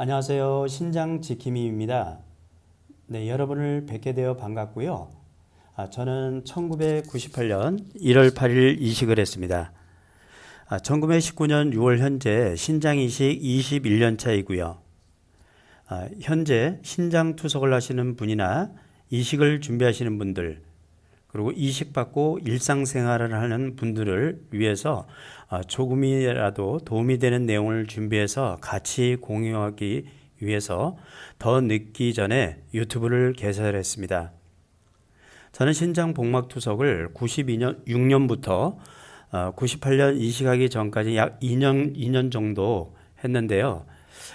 안녕하세요. 신장 지킴이입니다. 네, 여러분을 뵙게 되어 반갑고요. 아, 저는 1998년 1월 8일 이식을 했습니다. 아, 1919년 6월 현재 신장 이식 21년 차이고요. 아, 현재 신장 투석을 하시는 분이나 이식을 준비하시는 분들 그리고 이식받고 일상생활을 하는 분들을 위해서 아, 조금이라도 도움이 되는 내용을 준비해서 같이 공유하기 위해서 더 늦기 전에 유튜브를 개설했습니다. 저는 신장 복막 투석을 92년 6년부터 98년 이식하기 전까지 약 2년 2년 정도 했는데요.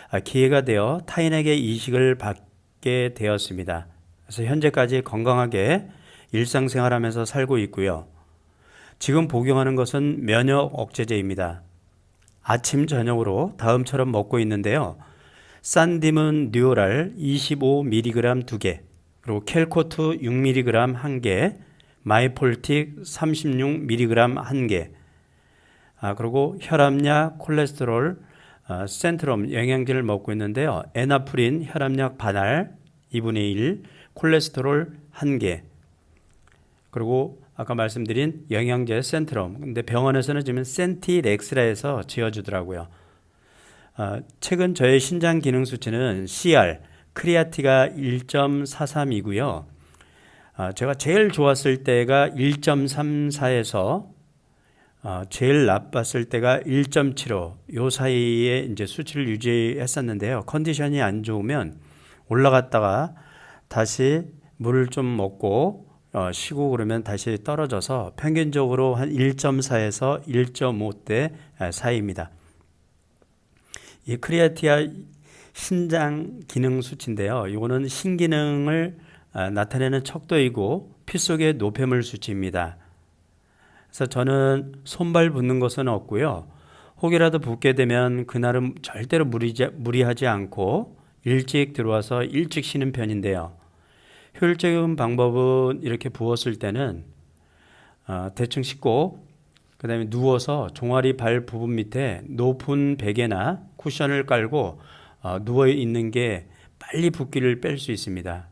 아, 기회가 되어 타인에게 이식을 받게 되었습니다. 그래서 현재까지 건강하게 일상생활하면서 살고 있고요. 지금 복용하는 것은 면역 억제제입니다. 아침 저녁으로 다음처럼 먹고 있는데요. 산디문 듀오랄 25mg 2개, 그리고 켈코트 6mg 1개, 마이폴틱 36mg 1개, 아, 그리고 혈압약, 콜레스테롤, 아, 센트럼 영양제를 먹고 있는데요. 에나프린 혈압약 반알 2분의 1, 콜레스테롤 1개, 그리고 아까 말씀드린 영양제 센트럼. 근데 병원에서는 지금 센티렉스라 해서 지어주더라고요. 아, 최근 저의 신장 기능 수치는 CR, 크리아티가 1.43이고요. 아, 제가 제일 좋았을 때가 1.34에서 아, 제일 나빴을 때가 1.75. 요 사이에 이제 수치를 유지했었는데요. 컨디션이 안 좋으면 올라갔다가 다시 물을 좀 먹고 어, 쉬고 그러면 다시 떨어져서 평균적으로 한 1.4에서 1.5대 사이입니다. 이 크리아티아 신장 기능 수치인데요. 이거는 신기능을 아, 나타내는 척도이고 피 속의 노폐물 수치입니다. 그래서 저는 손발 붓는 것은 없고요. 혹이라도 붓게 되면 그날은 절대로 무리하지 않고 일찍 들어와서 일찍 쉬는 편인데요. 효율적인 방법은 이렇게 부었을 때는 어, 대충 씻고 그 다음에 누워서 종아리 발 부분 밑에 높은 베개나 쿠션을 깔고 어, 누워 있는 게 빨리 붓기를 뺄 수 있습니다.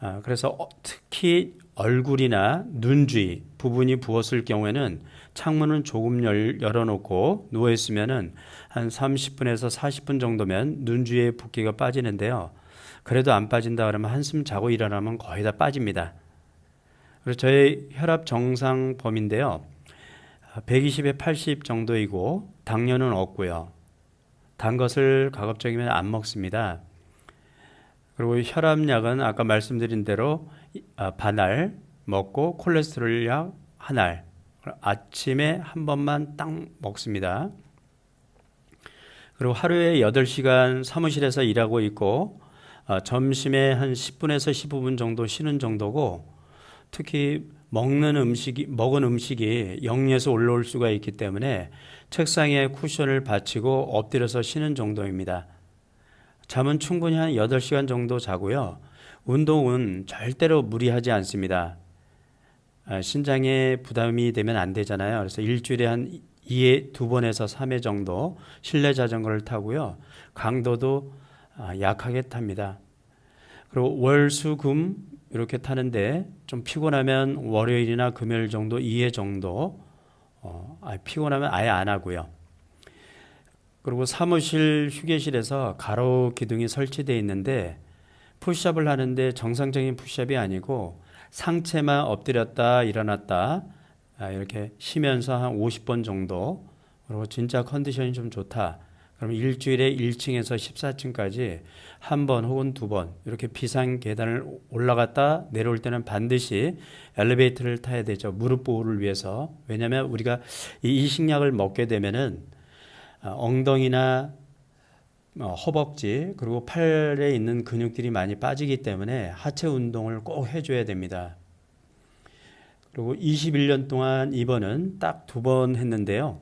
어, 그래서 어, 특히 얼굴이나 눈 주위 부분이 부었을 경우에는 창문은 조금 열, 열어놓고 누워 있으면은 한 30분에서 40분 정도면 눈 주위에 붓기가 빠지는데요. 그래도 안 빠진다 그러면 한숨 자고 일어나면 거의 다 빠집니다. 그리고 저의 혈압 정상 범인데요. 120에 80 정도이고 당뇨는 없고요. 단 것을 가급적이면 안 먹습니다. 그리고 혈압약은 아까 말씀드린 대로 아, 반알 먹고 콜레스테롤 약 한 알. 아침에 한 번만 딱 먹습니다. 그리고 하루에 8시간 사무실에서 일하고 있고 어, 점심에 한 10분에서 15분 정도 쉬는 정도고 특히 먹는 음식이 먹은 음식이 영리에서 올라올 수가 있기 때문에 책상에 쿠션을 받치고 엎드려서 쉬는 정도입니다. 잠은 충분히 한 8시간 정도 자고요. 운동은 절대로 무리하지 않습니다. 아, 신장에 부담이 되면 안 되잖아요. 그래서 일주일에 한 2회, 2번에서 3회 정도 실내 자전거를 타고요. 강도도 아, 약하게 탑니다. 그리고 월, 수, 금 이렇게 타는데 좀 피곤하면 월요일이나 금요일 정도 2회 정도 어, 아, 피곤하면 아예 안 하고요. 그리고 사무실 휴게실에서 가로 기둥이 설치되어 있는데 푸시업을 하는데 정상적인 푸시업이 아니고 상체만 엎드렸다 일어났다 아, 이렇게 쉬면서 한 50번 정도 그리고 진짜 컨디션이 좀 좋다. 그럼 일주일에 1층에서 14층까지 한 번 혹은 두 번 이렇게 비상 계단을 올라갔다 내려올 때는 반드시 엘리베이터를 타야 되죠. 무릎 보호를 위해서. 왜냐하면 우리가 이 이식약을 먹게 되면은 어, 엉덩이나 어, 허벅지 그리고 팔에 있는 근육들이 많이 빠지기 때문에 하체 운동을 꼭 해줘야 됩니다. 그리고 21년 동안 입원은 딱 두 번 했는데요.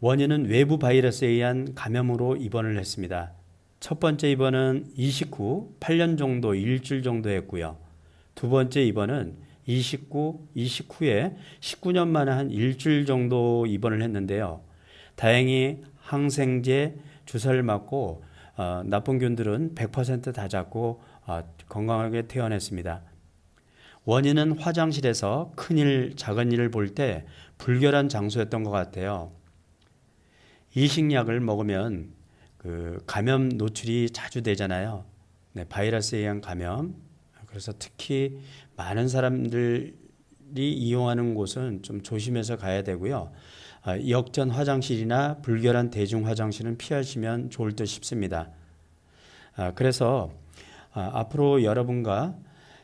원인은 외부 바이러스에 의한 감염으로 입원을 했습니다. 첫 번째 입원은 29, 8년 정도, 일주일 정도 했고요. 두 번째 입원은 29, 29에 19년 만에 한 일주일 정도 입원을 했는데요. 다행히 항생제, 주사를 맞고 어, 나쁜 균들은 100%다 잡고 어, 건강하게 태어났습니다. 원인은 화장실에서 큰일, 작은 일을 볼 때 불결한 장소였던 것 같아요. 이식약을 먹으면 그 감염 노출이 자주 되잖아요. 네, 바이러스에 의한 감염. 그래서 특히 많은 사람들이 이용하는 곳은 좀 조심해서 가야 되고요. 아, 역전 화장실이나 불결한 대중 화장실은 피하시면 좋을 듯 싶습니다. 아, 그래서 아, 앞으로 여러분과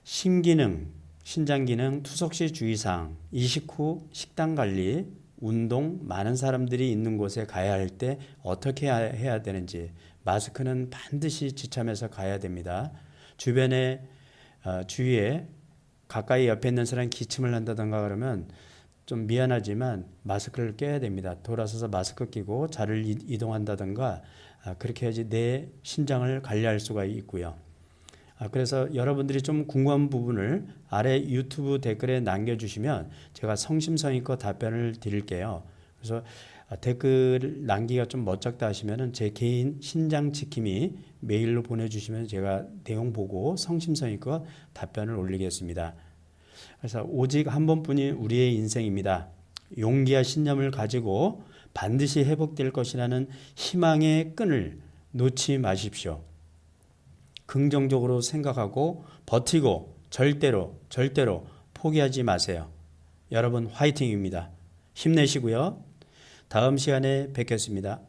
신기능, 신장 기능, 투석시 주의사항, 이식 후 식단 관리, 운동, 많은 사람들이 있는 곳에 가야 할 때 어떻게 해야- 되는지 마스크는 반드시 지참해서 가야 됩니다. 주변에 어, 주위에 가까이 옆에 있는 사람 기침을 한다던가 그러면 좀 미안하지만 마스크를 껴야 됩니다. 돌아서서 마스크 끼고 자를 이- 이동한다던가 아, 그렇게 해야지 내 신장을 관리할 수가 있고요. 아, 그래서 여러분들이 좀 궁금한 부분을 아래 유튜브 댓글에 남겨주시면 제가 성심성의껏 답변을 드릴게요. 그래서 아, 댓글 남기가 좀 멋쩍다 하시면은 제 개인 신장 지킴이 메일로 보내주시면 제가 내용 보고 성심성의껏 답변을 올리겠습니다. 그래서 오직 한 번뿐인 우리의 인생입니다. 용기와 신념을 가지고 반드시 회복될 것이라는 희망의 끈을 놓지 마십시오. 긍정적으로 생각하고 버티고 절대로 절대로 포기하지 마세요. 여러분 화이팅입니다. 힘내시고요. 다음 시간에 뵙겠습니다.